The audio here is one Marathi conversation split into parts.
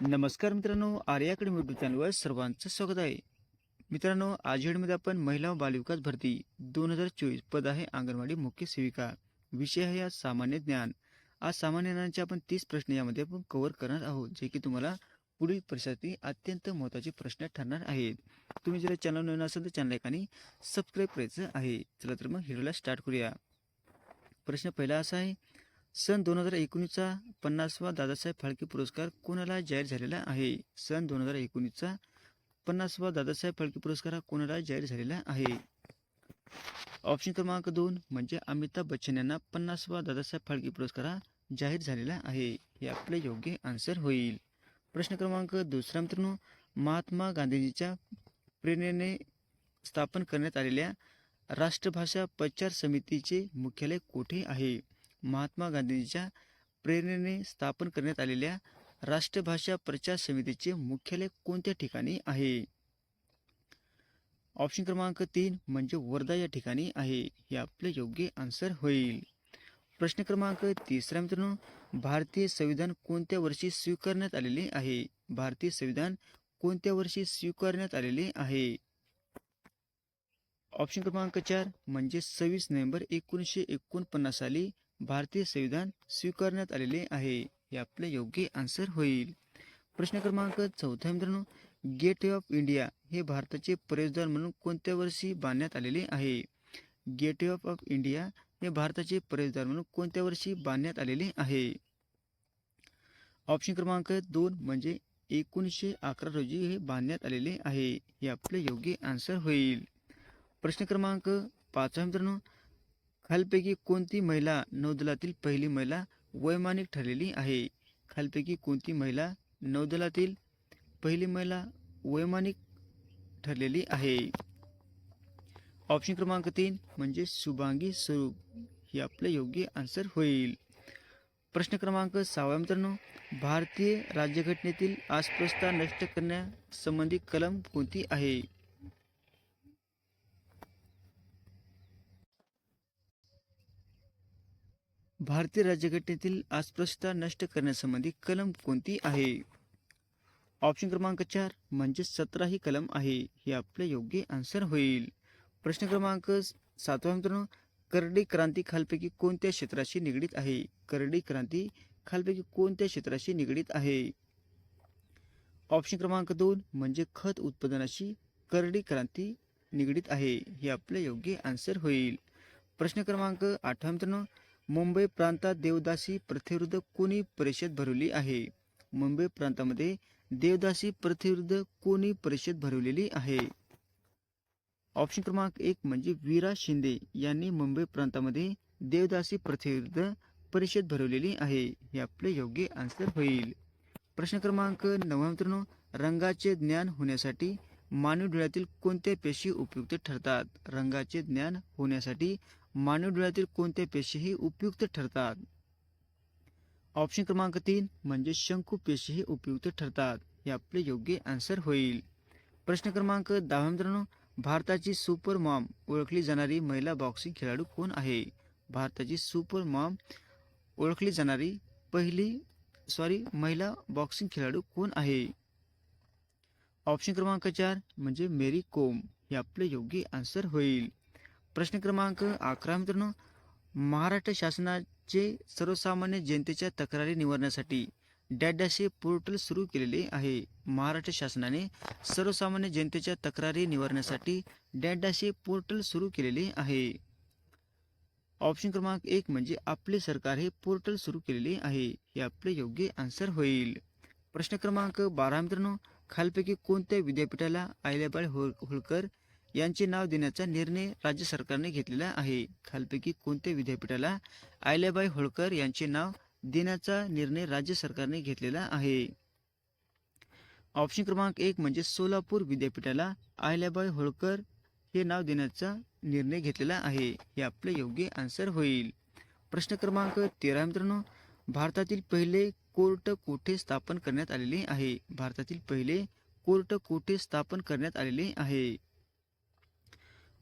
नमस्कार मित्रांनो आर्याकडे यूट्यूब चॅनलवर सर्वांचं स्वागत आहे. मित्रांनो आज व्हिडिओमध्ये आपण महिला व बालविकास भरती दोन हजार चोवीस पद आहे अंगणवाडी मुख्य सेविका. विषय आहे आज सामान्य ज्ञान. आज सामान्य ज्ञानाचे आपण तीस प्रश्न यामध्ये आपण कव्हर करणार आहोत जे की तुम्हाला पुढील परीक्षेसाठी अत्यंत महत्त्वाचे प्रश्न ठरणार आहेत. तुम्ही जर चॅनल नवीन असेल तर चॅनल एकाने सबस्क्राईब करायचं आहे. चला तर मग व्हिडिओला स्टार्ट करूया. प्रश्न पहिला असा आहे सन दोन हजार एकोणीसचा पन्नासवा दादासाहेब फाळके पुरस्कार कोणाला जाहीर झालेला आहे? सन दोन हजार एकोणीसचा पन्नासवा दादासाहेब फाळके पुरस्कार हा कोणाला जाहीर झालेला आहे? ऑप्शन क्रमांक दोन म्हणजे अमिताभ बच्चन यांना पन्नासवा दादासाहेब फाळके पुरस्कार हा जाहीर झालेला आहे. हे आपले योग्य आन्सर होईल. प्रश्न क्रमांक दुसरा मित्रांनो महात्मा गांधीजीच्या प्रेरणेने स्थापन करण्यात आलेल्या राष्ट्रभाषा प्रचार समितीचे मुख्यालय कोठे आहे? महात्मा गांधींच्या प्रेरणेने स्थापन करण्यात आलेल्या राष्ट्रभाषा प्रचार समितीचे मुख्यालय कोणत्या ठिकाणी आहे? ऑप्शन क्रमांक तीन म्हणजे वर्धा या ठिकाणी आहे. हे आपले योग्य आन्सर होईल. प्रश्न क्रमांक तिसरा मित्रांनो भारतीय संविधान कोणत्या वर्षी स्वीकारण्यात आलेले आहे? भारतीय संविधान कोणत्या वर्षी स्वीकारण्यात आलेले आहे? ऑप्शन क्रमांक चार म्हणजे सव्वीस नोव्हेंबर एकोणीसशे एकोणपन्नास साली भारतीय संविधान स्वीकारण्यात आलेले आहे. हे आपले योग्य आन्सर होईल. प्रश्न क्रमांक चौथा मित्रांनो. गेट वे ऑफ इंडिया हे भारताचे प्रवेशद्वार म्हणून कोणत्या वर्षी बांधण्यात आलेले आहे? गेट वे ऑफ इंडिया हे भारताचे प्रवेशद्वार म्हणून कोणत्या वर्षी बांधण्यात आलेले आहे? ऑप्शन क्रमांक दोन म्हणजे एकोणीसशे अकरा रोजी हे बांधण्यात आलेले आहे. हे आपले योग्य आन्सर होईल. प्रश्न क्रमांक पाचवा मित्रांनो. खालपैकी कोणती महिला नौदलातील पहिली महिला वैमानिक ठरलेली आहे? खालपैकी कोणती महिला नौदलातील पहिली महिला वैमानिक ठरलेली आहे? ऑप्शन क्रमांक तीन म्हणजे शुभांगी स्वरूप. हे आपले योग्य आन्सर होईल. प्रश्न क्रमांक सहावा मित्रांनो. भारतीय राज्यघटनेतील अस्पृश्यता नष्ट करण्यासंबंधी कलम कोणती आहे? भारतीय राज्यघटनेतील अस्पृश्यता नष्ट करण्यासंबंधी कलम कोणती आहे? ऑप्शन क्रमांक चार म्हणजे सतरा ही कलम आहे हे आपले योग्य आन्सर होईल. प्रश्न क्रमांक सातवा मित्रांनो करडी क्रांती खालपैकी कोणत्या क्षेत्राशी निगडीत आहे? करडी क्रांती खालपैकी कोणत्या क्षेत्राशी निगडीत आहे? ऑप्शन क्रमांक दोन म्हणजे खत उत्पादनाशी करडी क्रांती निगडीत आहे हे आपले योग्य आन्सर होईल. प्रश्न क्रमांक आठवा मित्रांनो मुंबई प्रांतात देवदासी प्रथेविरुद्ध कोणी परिषद भरवली आहे? मुंबई प्रांतामध्ये देवदासी प्रथेविरुद्ध कोणी परिषद भरवलेली आहे? ऑप्शन क्रमांक एक म्हणजे वीरा शिंदे यांनी मुंबई प्रांतामध्ये देवदासी प्रथेविरुद्ध परिषद भरवलेली आहे. हे आपले योग्य आन्सर होईल. प्रश्न क्रमांक नववा मित्रांनो रंगाचे ज्ञान होण्यासाठी मानवी डोळ्यातील कोणत्या पेशी उपयुक्त ठरतात? रंगाचे ज्ञान होण्यासाठी मानवी डोळ्यातील कोणत्या पेशीही उपयुक्त ठरतात? ऑप्शन क्रमांक तीन म्हणजे शंकू पेशीही उपयुक्त ठरतात. हे आपले योग्य आन्सर होईल. प्रश्न क्रमांक दहा मित्रांनो भारताची सुपर मॉम ओळखली जाणारी महिला बॉक्सिंग खेळाडू कोण आहे? भारताची सुपर मॉम ओळखली जाणारी पहिली सॉरी महिला बॉक्सिंग खेळाडू कोण आहे? ऑप्शन क्रमांक चार म्हणजे मेरी कोम. हे आपले योग्य आन्सर होईल. प्रश्न क्रमांक अकरा मित्रांनो महाराष्ट्र शासनाचे सर्वसामान्य जनतेच्या तक्रारी निवारण्यासाठी डॅडॅशे पोर्टल सुरू केलेले आहे. महाराष्ट्र शासनाने सर्वसामान्य जनतेच्या तक्रारी निवारण्यासाठी डॅडॅशे पोर्टल सुरू केलेले आहे. ऑप्शन क्रमांक एक म्हणजे आपले सरकार हे पोर्टल सुरू केलेले आहे. हे आपले योग्य आन्सर होईल. प्रश्न क्रमांक बारा मित्रांनो खालपैकी कोणत्या विद्यापीठाला अहिल्याबाई होळ होळकर यांचे नाव देण्याचा निर्णय राज्य सरकारने घेतलेला आहे. खालपैकी कोणत्या विद्यापीठाला अहिल्याबाई होळकर यांचे नाव देण्याचा निर्णय राज्य सरकारने घेतलेला आहे? ऑप्शन क्रमांक एक म्हणजे सोलापूर विद्यापीठाला आयल्याबाई होळकर हे नाव देण्याचा निर्णय घेतलेला आहे. हे आपले योग्य आन्सर होईल. प्रश्न क्रमांक तेरा मित्रांनो भारतातील पहिले कोर्ट कोठे स्थापन करण्यात आलेले आहे? भारतातील पहिले कोर्ट कोठे स्थापन करण्यात आलेले आहे?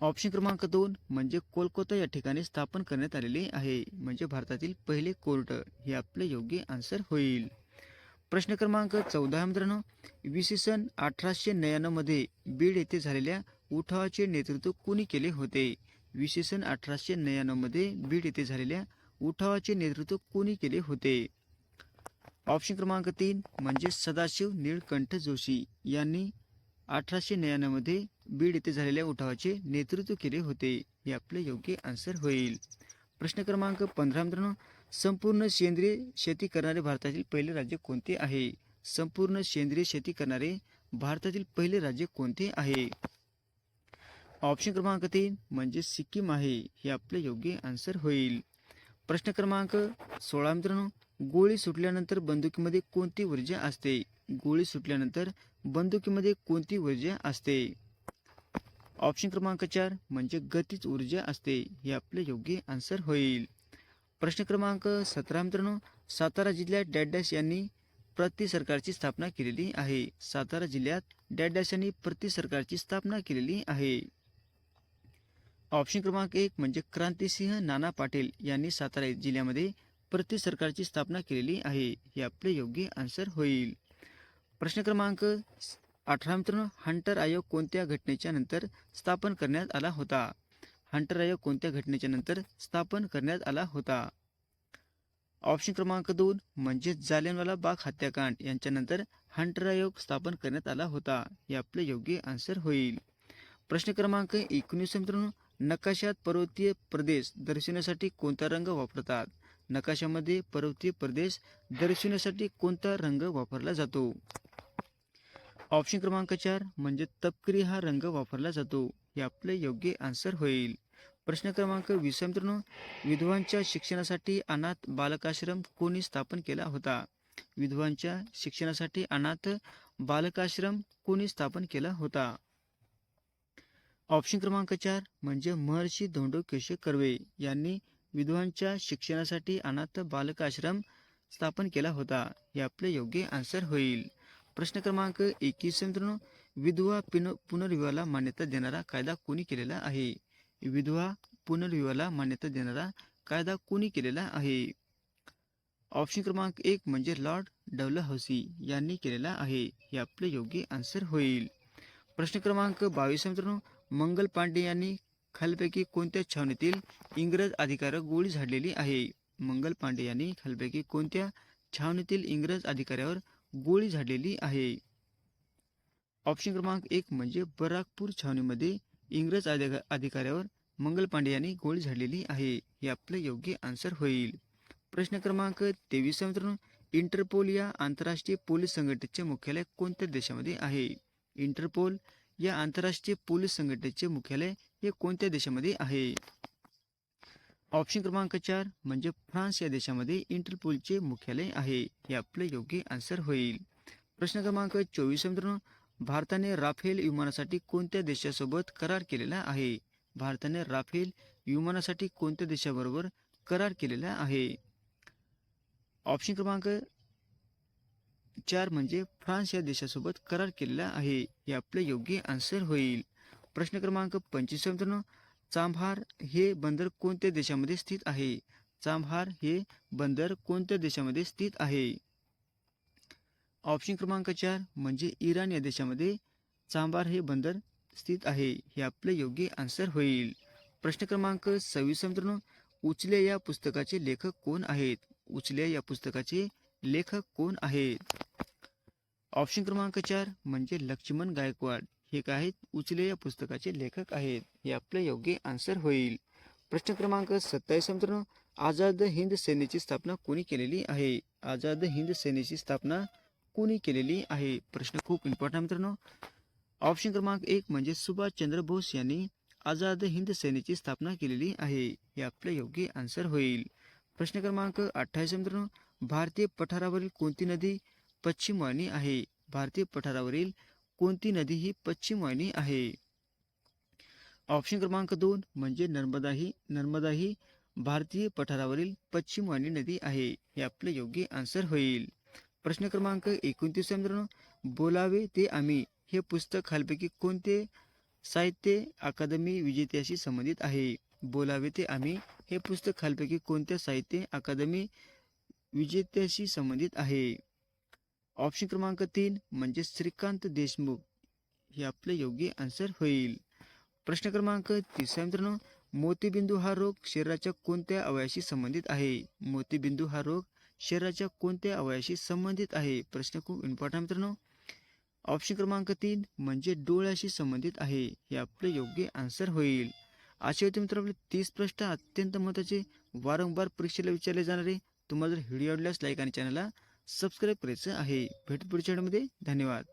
ऑप्शन क्रमांक दोन म्हणजे कोलकाता या ठिकाणी स्थापन करण्यात आलेले आहे. म्हणजे भारतातील पहिले कोर्ट हे आपले योग्य आन्सर होईल. प्रश्न क्रमांक चौदा मित्रांनो. इसवी सन अठराशे नव्याण्णवमध्ये बीड येथे झालेल्या उठावाचे नेतृत्व कुणी केले होते? इसवी सन अठराशे नव्याण्णवमध्ये बीड येथे झालेल्या उठावाचे नेतृत्व कुणी केले होते? ऑप्शन क्रमांक तीन म्हणजे सदाशिव निळकंठ जोशी यांनी अठराशे नव्याण्णवमध्ये बीड येथे झालेल्या उठावाचे नेतृत्व केले होते. हे आपले योग्य आन्सर होईल. प्रश्न क्रमांक पंधरा मित्रांनो संपूर्ण सेंद्रिय शेती करणारे भारतातील पहिले राज्य कोणते आहे? संपूर्ण सेंद्रिय शेती करणारे भारतातील पहिले राज्य कोणते आहे? ऑप्शन क्रमांक तीन म्हणजे सिक्कीम आहे. हे आपले योग्य आन्सर होईल. प्रश्न क्रमांक सोळा मित्रांनो गोळी सुटल्यानंतर बंदुकीमध्ये कोणती ऊर्जा असते? गोळी सुटल्यानंतर बंदुकीमध्ये कोणती ऊर्जा असते? ऑप्शन क्रमांक चार म्हणजे गतीच ऊर्जा असते. हे आपले योग्य आन्सर होईल. प्रश्न क्रमांक सतरा मित्रांनो सातारा जिल्ह्यात डॅडॅस यांनी प्रति सरकारची स्थापना केलेली आहे. सातारा जिल्ह्यात डॅडॅस यांनी प्रति सरकारची स्थापना केलेली आहे. ऑप्शन क्रमांक एक म्हणजे क्रांतिसिंह नाना पाटील यांनी सातारा जिल्ह्यामध्ये प्रति सरकारची स्थापना केलेली आहे. हे आपले योग्य आन्सर होईल. प्रश्न क्रमांक अठरा मित्रांनो हंटर आयोग कोणत्या घटनेच्या नंतर स्थापन करण्यात आला होता? हंटर आयोग कोणत्या घटनेच्या नंतर स्थापन करण्यात आला होता? ऑप्शन क्रमांक दोन म्हणजे जालियनवाला बाग हत्याकांड यांच्यानंतर हंटर आयोग स्थापन करण्यात आला होता हे आपले योग्य आन्सर होईल. प्रश्न क्रमांक एकोणीस मित्रांनो नकाशात पर्वतीय प्रदेश दर्शवण्यासाठी कोणता रंग वापरतात? नकाशामध्ये पर्वतीय प्रदेश दर्शवण्यासाठी कोणता रंग वापरला जातो? ऑप्शन क्रमांक चार म्हणजे तपकिरी हा रंग वापरला जातो. हे आपले योग्य आन्सर होईल. प्रश्न क्रमांक वीस मित्रांनो. विधवांच्या शिक्षणासाठी अनाथ बालकाश्रम कोणी स्थापन केला होता? विधवांच्या शिक्षणासाठी अनाथ बालकाश्रम कोणी स्थापन केला होता? ऑप्शन क्रमांक चार म्हणजे महर्षी धोंडो केशव कर्वे यांनी विधवांच्या शिक्षणासाठी अनाथ बालकाश्रम स्थापन केला होता. हे आपले योग्य आन्सर होईल. प्रश्न क्रमांक एकवीस मित्रांनो विधवा पिन पुनर्विवाहाला मान्यता देणारा कायदा कोणी केलेला आहे? विधवा पुनर्विवाहाला मान्यता देणारा कायदा कोणी केलेला आहे? ऑप्शन क्रमांक एक म्हणजे लॉर्ड डवलहौसी यांनी केलेला आहे. हे आपले योग्य आन्सर होईल. प्रश्न क्रमांक बावीस मित्रांनो मंगल पांडे यांनी खालपैकी कोणत्या छावणीतील इंग्रज अधिकाऱ्यावर गोळी झाडलेली आहे? मंगल पांडे यांनी खालपैकी कोणत्या छावणीतील इंग्रज अधिकाऱ्यावर गोळी झाडलेली आहे. ऑप्शन क्रमांक एक म्हणजे बराकपूर छावणीमध्ये इंग्रज अधिका अधिकाऱ्यावर मंगल पांडे यांनी गोळी झाडलेली आहे. हे आपलं योग्य आन्सर होईल. प्रश्न क्रमांक तेवीस मित्रांनो. इंटरपोल या आंतरराष्ट्रीय पोलीस संघटनेचे मुख्यालय कोणत्या देशामध्ये आहे? इंटरपोल या आंतरराष्ट्रीय पोलीस संघटनेचे मुख्यालय हे कोणत्या देशामध्ये आहे? ऑप्शन क्रमांक चार म्हणजे फ्रान्स या देशामध्ये इंटरपोलचे मुख्यालय आहे. हे आपले योग्य आन्सर होईल. प्रश्न क्रमांक चोवीस मित्रांनो. भारताने राफेल विमानासाठी कोणत्या देशासोबत करार केलेला आहे? भारताने राफेल विमानासाठी कोणत्या देशाबरोबर करार केलेला आहे? ऑप्शन क्रमांक चार म्हणजे फ्रान्स या देशासोबत करार केलेला आहे. हे आपले योग्य आन्सर होईल. प्रश्न क्रमांक पंचवीस मित्रांनो. चांभार हे बंदर कोणत्या देशामध्ये स्थित आहे? चांभार हे बंदर कोणत्या देशामध्ये स्थित आहे? ऑप्शन क्रमांक चार म्हणजे इराण या देशामध्ये चांभार हे बंदर स्थित आहे हे आपले योग्य आन्सर होईल. प्रश्न क्रमांक सव्वीस मित्रांनो उचले या पुस्तकाचे लेखक कोण आहेत? उचले या पुस्तकाचे लेखक कोण आहेत? ऑप्शन क्रमांक चार म्हणजे लक्ष्मण गायकवाड. हे काय आहेत. उचले या पुस्तकाचे लेखक आहेत. हे आपले योग्य आन्सर होईल. प्रश्न क्रमांक सत्तावीस मित्रांनो आझाद हिंद सेनेची स्थापना कोणी केलेली आहे? आझाद हिंद सेनेची स्थापना कोणी केलेली आहे? प्रश्न खूप इम्पॉर्टंट मित्रांनो. ऑप्शन क्रमांक एक म्हणजे सुभाषचंद्र बोस यांनी आझाद हिंद सेनेची स्थापना केलेली आहे. हे आपले योग्य आन्सर होईल. प्रश्न क्रमांक अठ्ठावीस मित्रांनो भारतीय पठारावरील कोणती नदी पश्चिम वाहिनी आहे? भारतीय पठारावरील कोणती नदी ही पश्चिम वाहिनी आहे? ऑप्शन क्रमांक दोन म्हणजे नर्मदा ही. नर्मदा ही भारतीय पठारावरील पश्चिम वाहिनी नदी आहे. हे आपले योग्य आन्सर होईल. प्रश्न क्रमांक एकोणतीस मित्रांनो. बोलावे ते आम्ही. हे पुस्तक खालपैकी कोणते साहित्य अकादमी विजेत्याशी संबंधित आहे? बोलावे ते आम्ही. हे पुस्तक खालपैकी कोणत्या साहित्य अकादमी विजेत्याशी संबंधित आहे? ऑप्शन क्रमांक तीन म्हणजे श्रीकांत देशमुख. हे आपले योग्य आन्सर होईल. प्रश्न क्रमांक तिसरा मित्रांनो मोतीबिंदू हा रोग शरीराच्या कोणत्या अवयाशी संबंधित आहे? मोतीबिंदू हा रोग शरीराच्या कोणत्या अवयाशी संबंधित आहे? प्रश्न खूप इम्पॉर्टंट मित्रांनो. ऑप्शन क्रमांक तीन म्हणजे डोळ्याशी संबंधित आहे. हे आपले योग्य आन्सर होईल. असे होते मित्र आपले तीस प्रश्न अत्यंत महत्त्वाचे. वारंवार परीक्षेला विचारले जाणारे. तुम्हाला जर व्हिडिओ आवडल्यास लाईक आणि चॅनलला सबस्क्राईब करायचं आहे. भेट पुढच्या धन्यवाद.